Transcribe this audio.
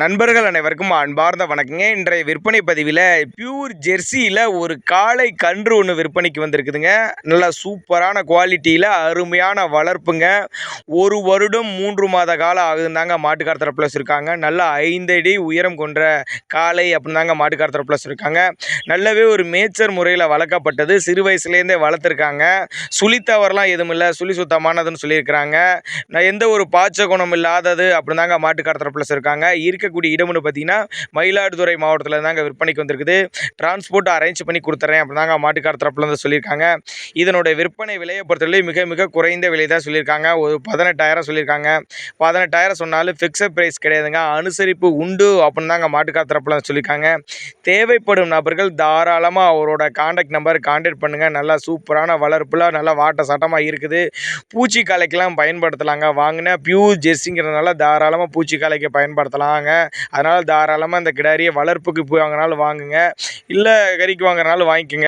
நண்பர்கள் அனைவருக்கும் அன்பார்ந்த வணக்கங்க. இன்றைய விற்பனை பதிவில் பியூர் ஜெர்சியில் ஒரு காளை கன்று ஒன்று விற்பனைக்கு வந்திருக்குதுங்க. நல்லா சூப்பரான குவாலிட்டியில் அருமையான வளர்ப்புங்க. ஒரு வருடம் மூன்று மாத காலம் ஆகுதுந்தாங்க மாட்டுக்கார தரப்பில் இருக்காங்க நல்ல ஐந்தடி உயரம் கொண்ட காளை அப்படின்னு தாங்க மாட்டுக்கார தரப்பில் இருக்காங்க நல்லாவே ஒரு மேச்சர் முறையில் வளர்க்கப்பட்டது. சிறு வயசுலேருந்தே வளர்த்துருக்காங்க. சுழித்தவரெலாம் எதுவும் இல்லை சுழி சுத்தமானதுன்னு சொல்லியிருக்கிறாங்க. நான் எந்த ஒரு பாய்ச்ச குணம் இல்லாதது அப்படின்னு தாங்க மாட்டுக்கார தரப்பில் இருக்காங்க இருக்கக்கூடிய இடம்னு பார்த்தீங்கன்னா மயிலாடுதுறை மாவட்டத்தில் தாங்க விற்பனைக்கு வந்திருக்குது. டிரான்ஸ்போர்ட் அரேஞ்ச் பண்ணி கொடுத்துறேன் அப்படிதாங்க தாங்க மாட்டுக்கார சொல்லியிருக்காங்க. இதனுடைய விற்பனை விலையை பொறுத்தவரை மிக மிக குறைந்த விலை தான் சொல்லியிருக்காங்க. ஒரு பதினெட்டாயிரம் சொல்லியிருக்காங்க. பதினெட்டாயிரம் சொன்னாலும் ஃபிக்ஸட் ப்ரைஸ் கிடையாதுங்க. அனுசரிப்பு உண்டு அப்படின்னு தாங்க மாட்டுக்கார சொல்லியிருக்காங்க. தேவைப்படும் நபர்கள் தாராளமாக அவரோட காண்டாக்ட் நம்பர் காண்டாக்ட் பண்ணுங்கள் நல்லா சூப்பரான வளர்ப்பில் நல்லா வாட்ட சட்டமாக இருக்குது. பூச்சி காலைக்கெலாம் பயன்படுத்தலாங்க. வாங்கினா பியூர் ஜெர்சிங்கிறதுனால தாராளமாக பூச்சி காலைக்கு பயன்படுத்தலாங்க. அதனால் தாராளமாக இந்த கிடாரியை வளர்ப்புக்கு போய் வாங்கினாலும் வாங்குங்க. இல்லை கறிக்கு வாங்குறனாலும் வாங்கிக்கோங்க.